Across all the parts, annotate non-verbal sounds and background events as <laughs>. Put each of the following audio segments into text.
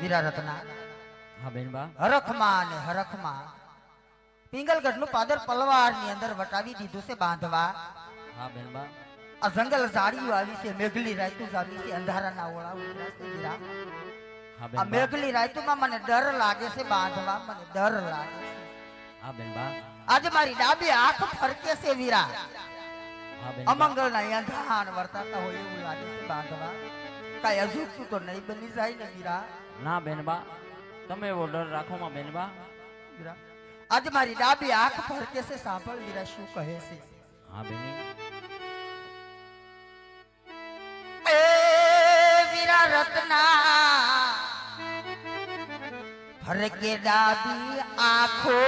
વીરા રત્ના હા બેનબા. હરખમાં અને હરખમાં પિંગલગઢનું પાદર પલવારની અંદર વટાવી દીધું છે બાંધવા. હા બેનબા. આ જંગલ ઝાડીઓ આવી છે મેઘલી રાયતું આવી છે અંધારાના ઓળા વીરા આ મેઘલી રાયતુમાં મને ડર લાગે છે બાંધવા મને ડર લાગે છે. હા બેનબા. આજે મારી ડાબી આંખ ફરકે છે વીરા. અમંગલ ના અંધાન વર્તાતા હોય એવું લાગે છે બાંધવા. કાંઈ અજુકતું તો નહીં બની જાય ને વીરા. ના બેનબા તમે એવો ડર રાખો માં બેનબા. આજ મારી ડાબી આંખ ફરકે છે સાંભળ વીરા શું કહે છે. હા બેની. એ વીરા રત્ના ફરકે ડાબી આંખો.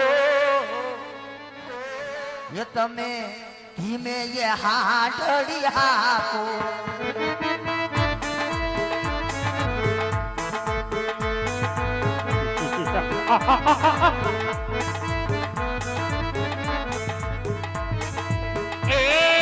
એ તમે ધીમે એ હાડડી હાકો <laughs> એ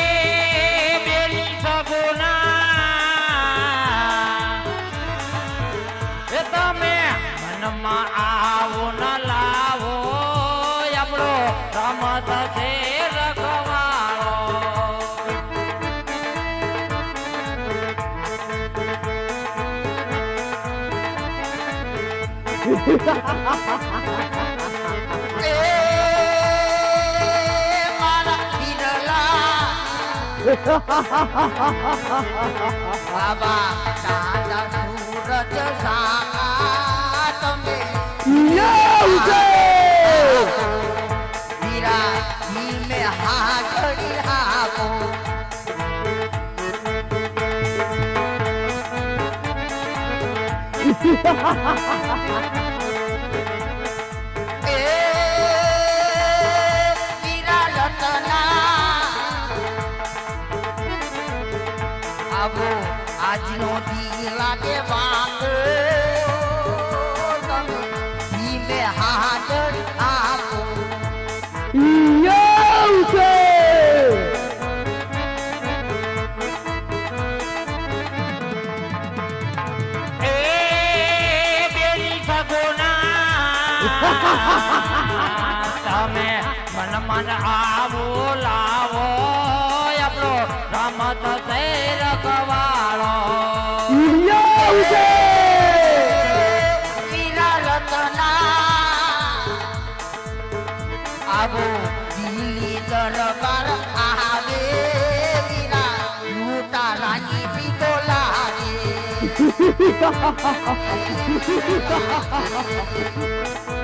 બાબા દાદા સૂરજ સાગા તમે વીરા વીરા <laughs> આજનો દી લાગે વાંગો મન આવો લાવો આપણો રમત છે રખવાળો આવો દિલ્હી દરબાર આવે વીરા લૂટા રાની પીતો લાગે <laughs>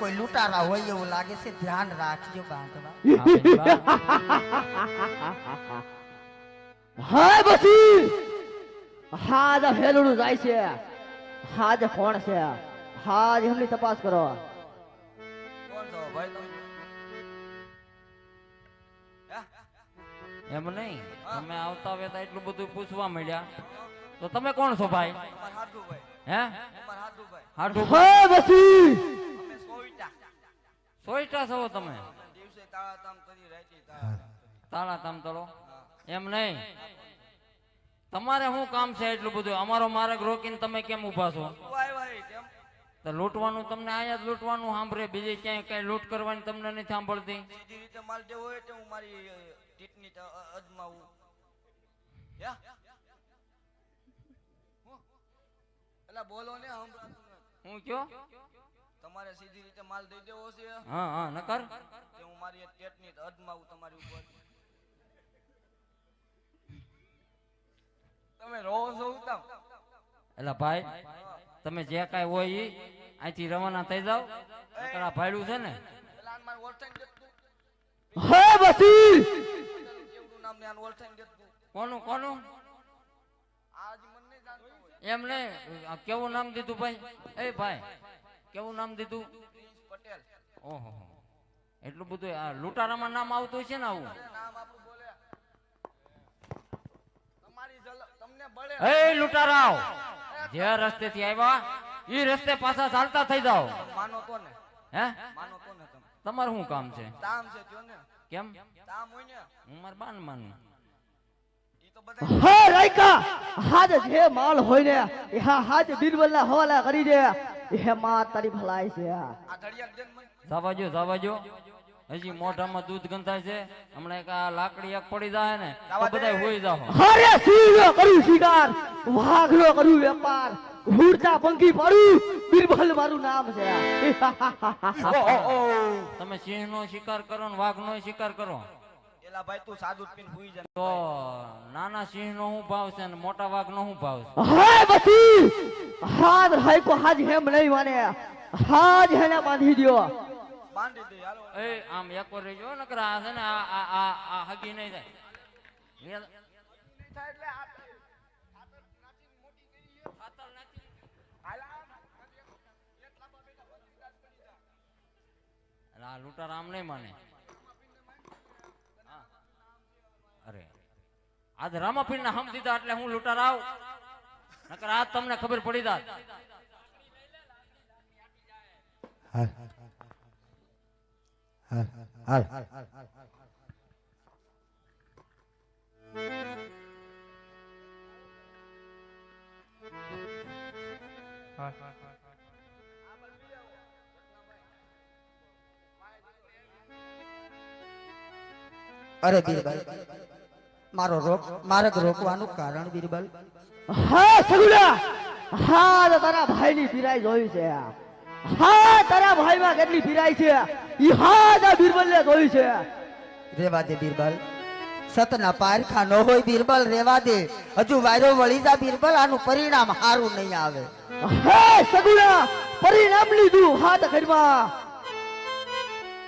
કોઈ લૂંટારા હોય એવું લાગે છે ધ્યાન રાખજો બાંધવા. <laughs> હા બસી હા જ ફેલુડું જાય છે. હા જ કોણ છે. હા જ એમની તપાસ કરો. એમ નહીં તમે આવતા વેતા એટલું બધું પૂછવા મળ્યા. તો તમે કોણ છો ભાઈ? હે હાડું હા? બસી સોઈટા છો તમે? તાળા તામ તળો એમ નહીં. તમારે શું કામ છે એટલું બધું? અમારો માર્ગ રોકીને તમે કેમ ઊભા છો? તો લૂંટવાનું તમને આયા જ લૂંટવાનું સાંભળે. બીજે ક્યાંય કઈ લૂંટ કરવાની તમને નથી સાંભળતી? બીજી રીતે માલ દેવો હોય તો હું મારી ટીટની અજમાવું? એલા બોલો ને હું કયો? તમારે સીધી રીતે માલ દઈ દેવો છે? હા હા નકર? કે હું મારી એક ટેટની ત- અજમાવું તમારી ઉપર? તમે રહો છો ઉતામ એટલે ભાઈ તમે જે કાંઈ હોય ઈ અહીંથી રવાના થઈ જાવ નકર આ ભાડું છે ને? હા બસી કેવડું નામ ને આને ઓળખાણ દેતું. કોનું કોનું? આજ મને જાણતો એમ નહીં કેવું નામ દીધું ભાઈ? એ ભાઈ કેવું નામ દીધું? પટેલ. ઓહો એટલું બધું આ લૂંટારામાં નામ આવતું છે ને આવું? એ લૂંટારાવ જે રસ્તેથી આવ્યા એ રસ્તે પાછા ચાલતા થઈ જાઓ. માનો તો ને. હે? માનો તો ને તમારું શું કામ છે? કામ છે જો ને. કેમ? કામ હોય ને. હું મારા બાન માનું. હે રાયકા હાજ જે માલ હોય ને એ હા હાજ બિરબલના હવાલા કરી દે. એ માં તારી ભલાઈ છે આ ઘડિયાળ દે ને મને જો હજી મોઢામાં દૂધ ગંધાય છે. હમણાં એક આ લાકડી એક પડી જાય ને તો જવા બધા હોઈ જાવ હારે સિંહનો કરું શિકાર વાઘરો કરું વેપાર. હુડતા પંખી પાડું બિરબલ મારું નામ છે. તમે સિંહ નો શિકાર કરો ને વાઘ નો શિકાર કરો. એલા ભાઈ તું સાદું જ પીને હુઈ જા ને તો ભાઈ. નાના સિંહ નો શું ભાવ છે ને મોટા વાઘ નો શું ભાવ છે? હાય બસી! હાથ હાય કો હાજ હેમ નહીં માને. હાજ હેને બાંધી દ્યો. બાંધી દે હાલો. એ આમ એક વાર રહેજો નકર આ છે ને આ આ આ આ હગી નહીં થાય. લે- એટલે આ લૂંટાર આમ નહીં માને હા. અરે આજ રામાપીર ના હમ દીધા એટલે હું લૂંટાર આવ. નકર આજ તમને ખબર પડી જાત. અરે બિરબલ મારો રોક માર્ગ રોકવાનું કારણ બિરબલ. હા સગુડા! હા તો તારા ભાઈની પીરાઈ જોઈ છે. હા તારા ભાઈમાં કેટલી પીરાઈ છે. ઈ હા જા બિરબલને જોઈ છે. રેવા દે બિરબલ. સતના પારખા ન હોય બિરબલ રેવા દે. હજુ વાયરો વળી જા બિરબલ આનું પરિણામ સારું નહીં આવે. હે સગુડા! પરિણામ લીધું હાથ ઘરમાં.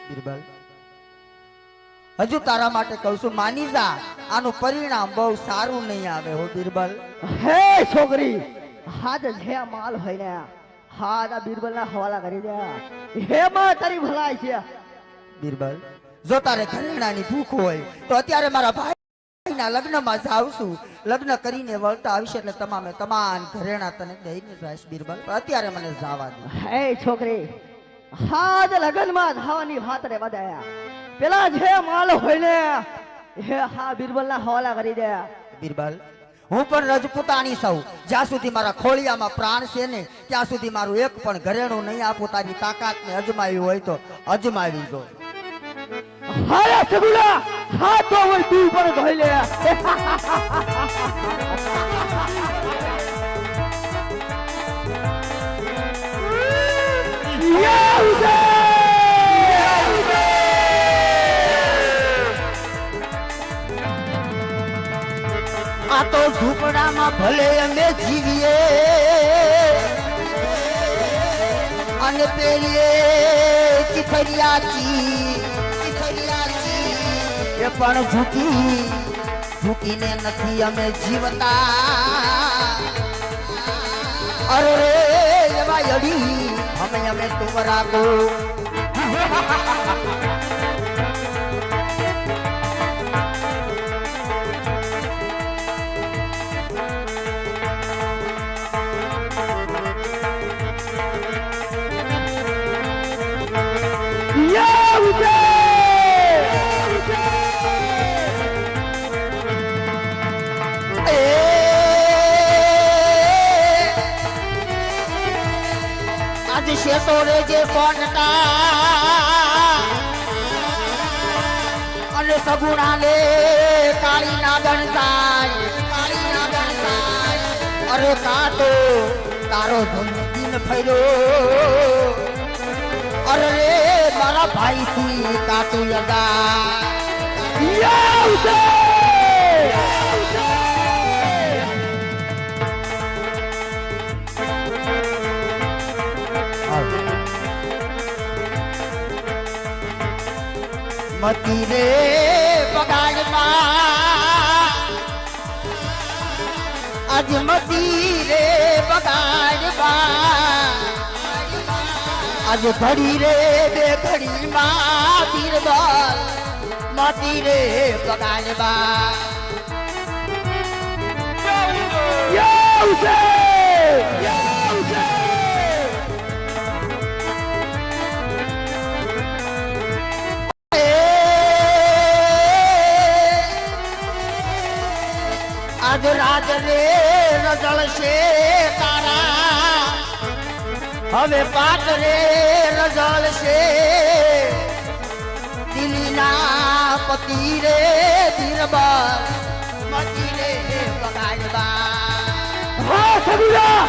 બિરબલ હજુ તારા માટે કહું છું માની જા આનું પરિણામ બહુ સારું નહીં આવે હો બિરબલ. હે છોકરી હાથ જે માલ હોય ને હા આ બિરબલના હવાલા કરી દે. હેમાં તારી ભલાઈ છે. બિરબલ જો તારે ઘરેણાની ભૂખ હોય તો અત્યારે મારા ભાઈના લગ્નમાં જાઉં છું. લગ્ન કરીને વળતા આવશે એટલે તમામે તમામ ઘરેણા તને દઈને બિરબલ. અત્યારે મને જવા દે. હે છોકરી હાથ લગ્નમાં ધાવાની વાત રે બધાયા પેલા જે માલ હોય ને હે હા બિરબલના હવાલા કરી દે. બિરબલ હું પણ રજપૂતાણી સૌ જ્યાં સુધી મારા ખોળિયામાં પ્રાણ છે ને ત્યાં સુધી મારું એક પણ ઘરેણું નહીં આપું તારી તાકાતને અજમાવી હોય તો અજમાવી દો હારે સગુલા હા તો હોય તું પણ ધોઈ લે. <laughs> યાઉ ઝૂંપડામાં ભલે અમે જીવીએ અને પેલીએ ચીખરિયાચી ચીખરિયાચી એ પણ ઝૂકી, ઝૂકીને નથી અમે જીવતા. અરે રે, એવા અડી, અમે અમે તુમરા કો સોનટા અને સગુણા લે કાળી નાગણ જાય કાળી નાગણ જાય અરે કાતો તારો જન્મદિન ફર્યો અરે મારા ભાઈ થી કાતું લગા છે! મતી રે બગાડમાં આજ મતી રે બગાડમાં આજ ઘડી રે બે ઘડીમાં બીરબલ મતી રે બગાડમાં યાઉ રાજ રે રજળશે તારા. હવે પાટ રે રજળશે દિલીના પતિ રે દિલબા મતી રે બગાડવા હા, સગુડા,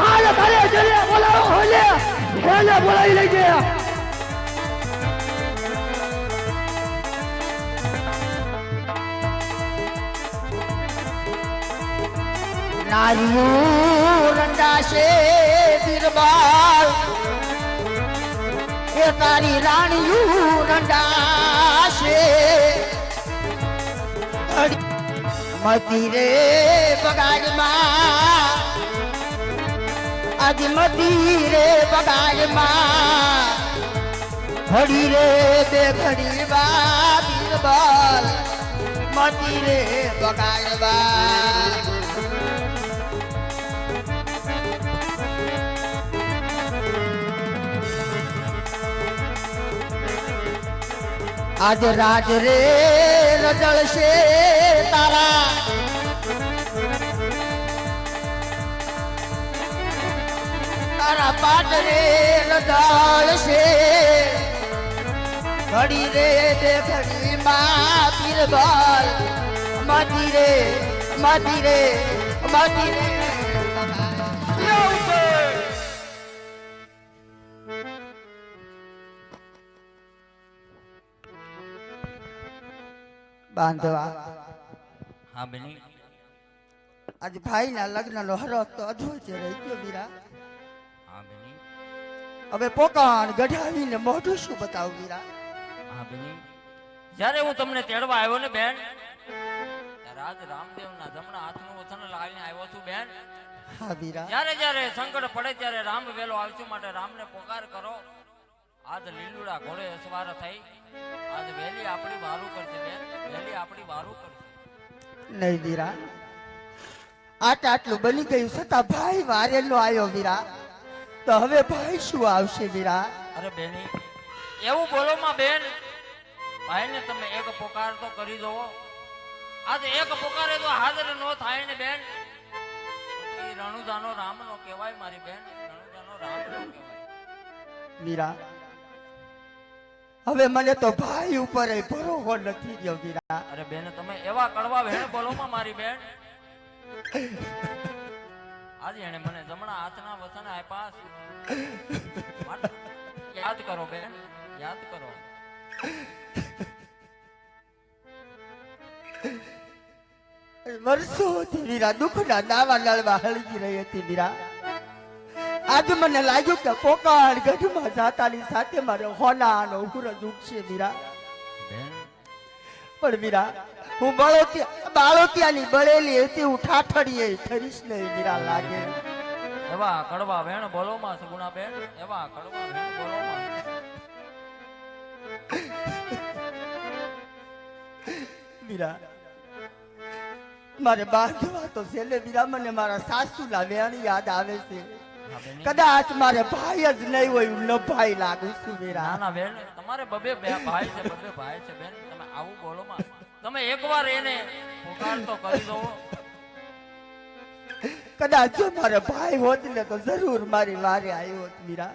હાલ તારે જલે બોલાવો હોલે હેલે બોલાવી લેજે નારિયું રંડાશે બીરબલ એ તારી રાણીયું રંડાશે મતી રે બગાડમાં. આજ મતી રે બગાડમાં. ઘડી રે બે ઘડી બા બીરબલ મતી બગાડવા. આજ રાજ રે રજળશે તારા. તારા પાટ રે રજળશે. ઘડી રે દે ઘડી માં પીરબલ. મધી રે મધી રે મધી રે. બાંધવા। હા બેની. આજ ભાઈના લગ્નનો હરો તો અધૂરો છે રહી ગયો વીરા હા બેની. હવે પોકાણ ગઢાવીને મોઢું શું બતાવું વીરા હા બેની. જ્યારે હું તમને તેડવા આવ્યો ને બેન રાજ રામદેવના જમણા હાથનું વચન લાવીને આવ્યો છું બેન. હા વીરા જ્યારે જ્યારે સંકટ પડે ત્યારે રામ વેલો આવશું માટે રામને પોકાર કરો આજ લીલુડા ઘોડે અસવાર થઈ. આજ વેલી આપણી વારું કરશે બેન. વેલી આપણી વારું કરશે. નહીં વીરા. આટ આટલું બની ગયું છતાં ભાઈ વારેલો આવ્યો વીરા. તો હવે ભાઈ શું આવશે વીરા? અરે બેની એવું બોલો માં બેન. ભાઈને તમે એક પોકાર તો કરી દો આજ એક પોકારે તો હાજર નો થાય ને બેન. રણુદાનો રામ નો કહેવાય મારી બેન. રણુદાનો રામ નો કહેવાય. વીરા હવે મને તો ભાઈ ઉપર ભરોસો નથી ગયો વીરા. અરે બેન તમે એવા કડવા વેણ બોલો માં મારી બેન. આજે એને મને જમણા હાથના વસન આપ્યા યાદ કરો બેન યાદ કરો. વર્ષોથી વીરા દુઃખના નાવા નાળવા હળગી રહી હતી વીરા. આજે મને લાગ્યું કે પોકાળ ગઢમાં જાતાની સાથે મારે હુરજ ઉગશે છે બેન. પણ મીરા હું બળોતિયા બાળોતિયાની બળેલી હતી હું ઠાઠડીએ ઠરીશ નહીં મીરા લાગે. એવા કડવા વેણ બોલો માં સગુણા બેન. એવા કડવા વેણ બોલો માં. વીરા મારે બાંધવા તો છેલ્લે મીરા મને મારા સાસુના વેણ યાદ આવે છે. કદાચ મારે ભાઈ જ નહીં હોય હું ન ભાઈ લાગુ છું ના વીરા? ના બેન તમારે બબે ભાઈ છે બબે ભાઈ છે બેન. તમે આવું બોલો માં. તમે એકવાર એને પોકાર તો કરી દો. કદાચ જો મારે ભાઈ હોત ને તો જરૂર મારી વારે આવ્યો હોત વીરા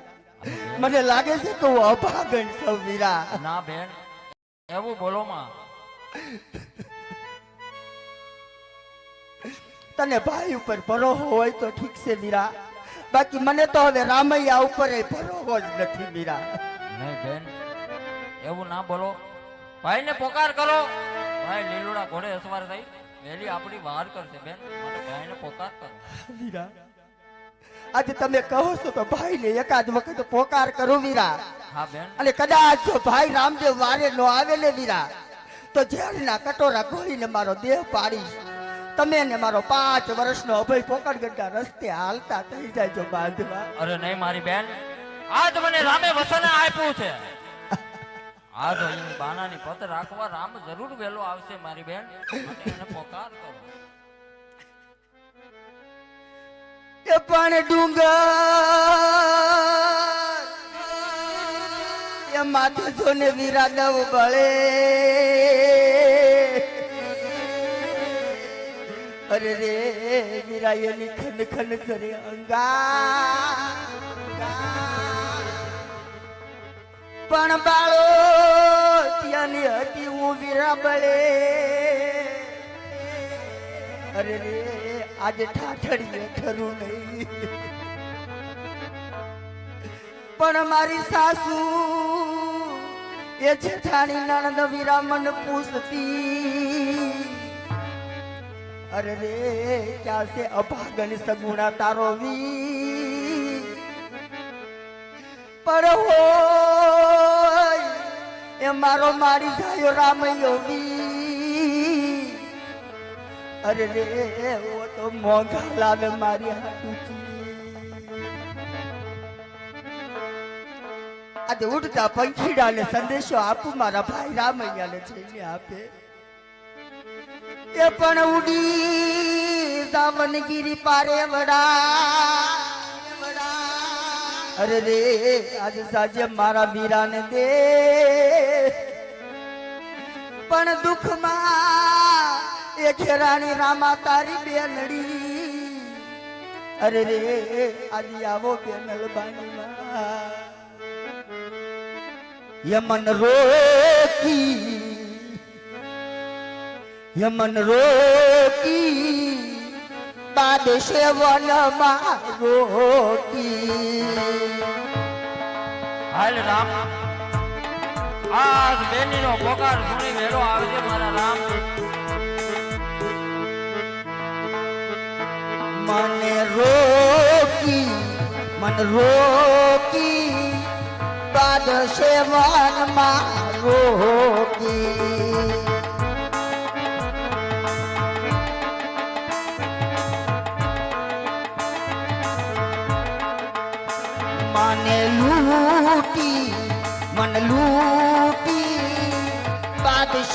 મને લાગે છે કે હું અભાગણ છું વીરા ના બેન એવું બોલો માં. તને ભાઈ ઉપર ભરોસો હોય તો ઠીક છે વીરા બાકી મને તો હવે રામૈયા ઉપર ભરોસો જ નથી મીરા. નહીં બેન એવું ના બોલો. ભાઈને પોકાર કરો. ભાઈ લીલુડા ઘોડે અસવાર થઈ. વેલી આપણી વાર કરશે બેન. માટે ભાઈને પોકાર કરો. મીરા આજે તમે કહો છો તો ભાઈને એકાદ વખત પોકાર કરું વીરા હા બેન. અને કદાચ જો ભાઈ રામદેવ વારે નો આવે ને વીરા તો ઝેરના કટોરા ખોલીને મારો દેહ પાડીશ. તમે ને મારો પાંચ વર્ષનો અભય પોકડગઢના રસ્તે હાલતા થઈ જાય જો બાંધવા. અરે નહીં મારી બેન. આજ મને રામે વસન આપ્યું છે. આજ અહીં બાનાની પત રાખવા રામ જરૂર વેલો આવશે મારી બેન. એને પોકાર કરો. એ પણ ડુંગર. એ માથે જોને વીરા દવ બળે. અરે રે મીરા એની ખન ખન કરે અંગા પણ બાળો ત્યાંની હતી હું વીરા બળે અરે રે, આજે ઠાઠડીએ ખરું નહીં. પણ મારી સાસુ એ જેઠાણી નણંદ વીરા મન પૂછતી. અરે રે ક્યાં છે અભાગન સગુણા તારો વી પર હોય, એ મારો મારી જાયો રામયો વી અરે રે ઓ તો મોંઘા લાવે મારી હાટુચી આજે ઉડતા પંખીડાને સંદેશો આપું મારા ભાઈ રામૈયાને જઈને આપે. એ પણ ઉડી સાવનગીરી પારે વડા. અરે રે, આજે સાજે મારા વીરાને દે. પણ દુઃખમાં એ ખેરાણી રામા તારી બેનડી. અરે રે, આજે આવો બેનલ બાનીમાં યમન રોકી યમન રોકી બાદ વનમાં રોકી હાલ રામ. આજ બેનીનો પોકાર સુણી વેલો આવજે મારા રામ. મને રોકી મન રોકી બાદશે વનમાં રોકી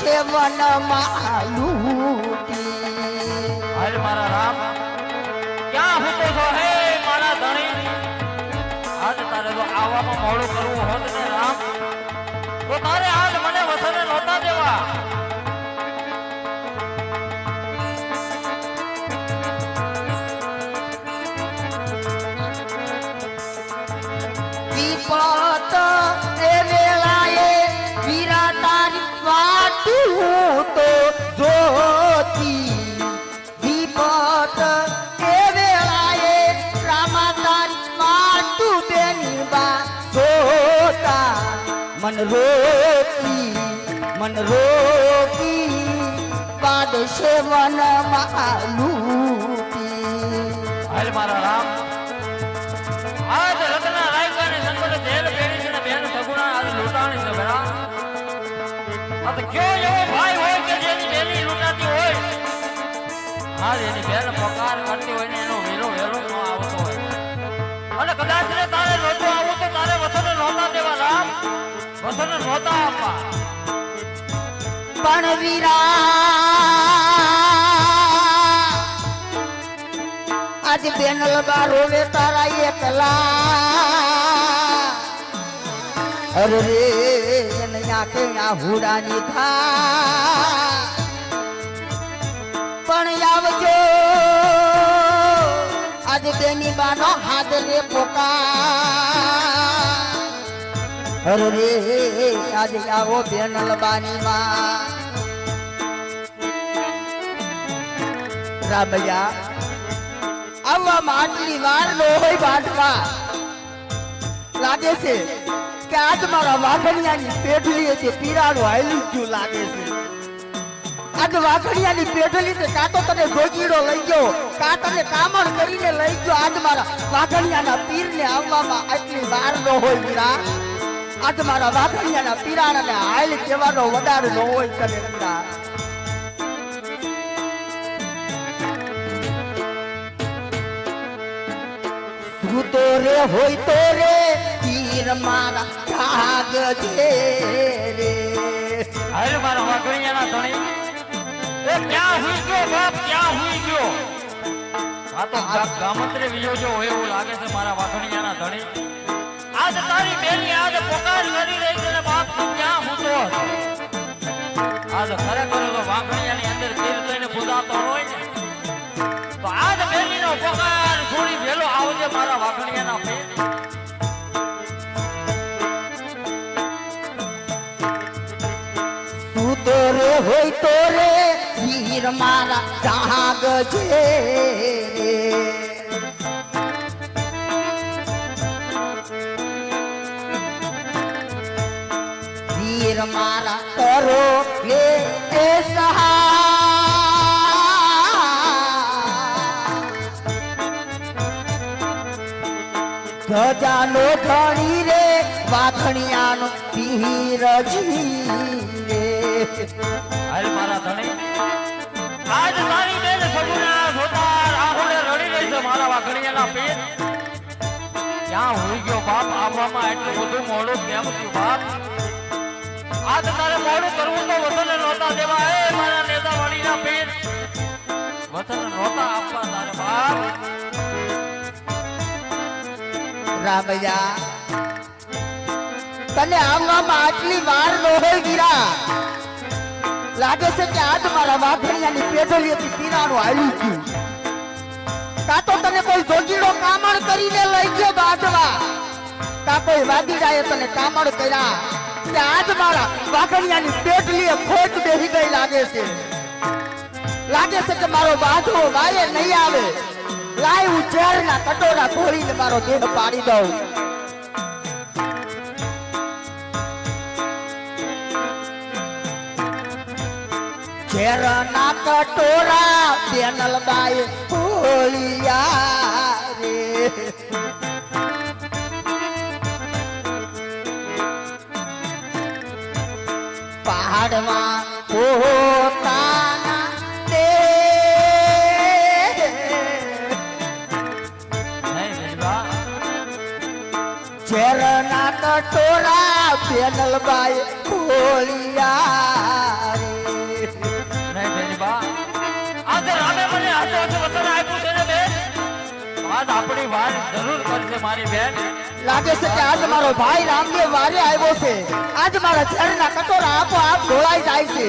બાદશે વનમાં લૂટી. હાલ રામ, ક્યાં હું તો છો? હે મારા ધણી. આજ આવવામાં મોડું કરવું હોત ને રામ. રોકી પાડશે વનમાં લૂટી. હાલ મારા રામ. આજ રત્ના રાયકા ને સંકટ જેલ પેડી છે ને બેન સગુણા, આજ લૂંટાણી છે બરા આ કયો એવો ભાઈ હોય કે જેની બેની લૂંટાતી હોય. આજ એની બેન પકાર કરતી હોય ને એનો વેલો વેલો ન આવતો હોય. અને કદાચ ને તારે નહોતું આવું તો તારે વસને નહોતા દેવા રામ. વસને નહોતા આપવા. પણ વીરા. આજ બેનલ રોવે તારા એકલા. અરે રે, એને આ હુડાની થા પણ આવજો. આજ બેની બાનો હાથ રે પોકા. અરે રે, આજે આવો બેનલ બાનીમાં રામૈયા આવવામાં માટલી વાર નો હોય બાટવા લાગે છે કે આજ મારા વાઘણિયાની પેઢલી છે પીરાડું હાયલું ગયું લાગે છે. આજ વાઘણિયાની પેઢલી છે કાં તો તને જોગીડો લઈ ગયો, કાં તને કામણ કરીને લઈ ગયો, આજ મારા વાઘણિયાના પીરને આવવામાં આટલી વાર નો હોય મીરા. આજ મારા વાઘણિયાના પીરાણાને હાલ કહેવાનો વડાર નો હોય તને મીરા. તું તો રે, હોય તો રે પીર મારા જાગ છે રે. અરે મારા વાઘણિયાના ધણી. એ, ક્યાં હુઈ ગયો બાપ? ક્યાં હુઈ ગયો? આ તો ગામત્રે વિયો જો હોય એવું લાગે છે મારા વાઘણિયાના ધણી. આજ તારી બેની આજ પોકાર કરી રહી છે ને બાપ, તું ક્યાં હૂતો આજ ખરેખર તો વાઘણિયાની અંદર તીર થઈને પૂજાતો હોય ને. આજ બેલીનો પગાર છોડી વેલો આવજે મારા વાઘણિયાના પેટ તું તો રે હોય તો રે વીર મારા જાગ છે. હીર મારા કરો એ સહા ગજાનો ઘણી રે વાખણિયાનો પીરજી રે. અરે મારા ધણી. આજ તારી બેન સગુના જોતા રાહુલે રડી રહી છે મારા વાઘણિયાના પીર. ક્યાં હોઈ ગયો બાપ? આવવામાં એટલું બધું મોડું કેમ થયું બાપ? આજ તારે મોડું કરવું તો વતન નહોતા દેવા. એ મારા નેતા વાળીના પીર. વતન નહોતા આપવા તારે બાપ. રામૈયા. તને આવવામાં આટલી વાર નો ગીરા લાગે છે કે આજ મારા વાઘણિયાની પેઢોલીએથી પીરાનું આવ્યું છું. કાં તો તને કોઈ જોગીડો કામણ કરીને લઈ ગયો બાજવા કાં કોઈ વાદીડાએ તને કામણ કર્યા? કે આજ મારા વાઘણિયાની પેટલીએ ખોટ બેહી ગઈ લાગે છે? લાગે છે કે મારો બાંધવો વાયે નહીં આવે. લાય હું ઝેરના કટોરા ખોલીને મારો દેહ પાડી દઉં. ઝેરના કટોરા પેનલ બાય ખોલિયા રે. પહાડમાં પોતાના કટોરા પેનલ ખોલિયા નહીં વેલવા આજે રામે મને હાથે હાથે વતન આપ્યું છે. ને બેન આજ આપણી લાગે છે કે આજ મારો ભાઈ. રામદેવ વારે આવ્યો છે આજ મારા ઝેરના કટોરા આપો આપ ઢોળાઈ જાય છે.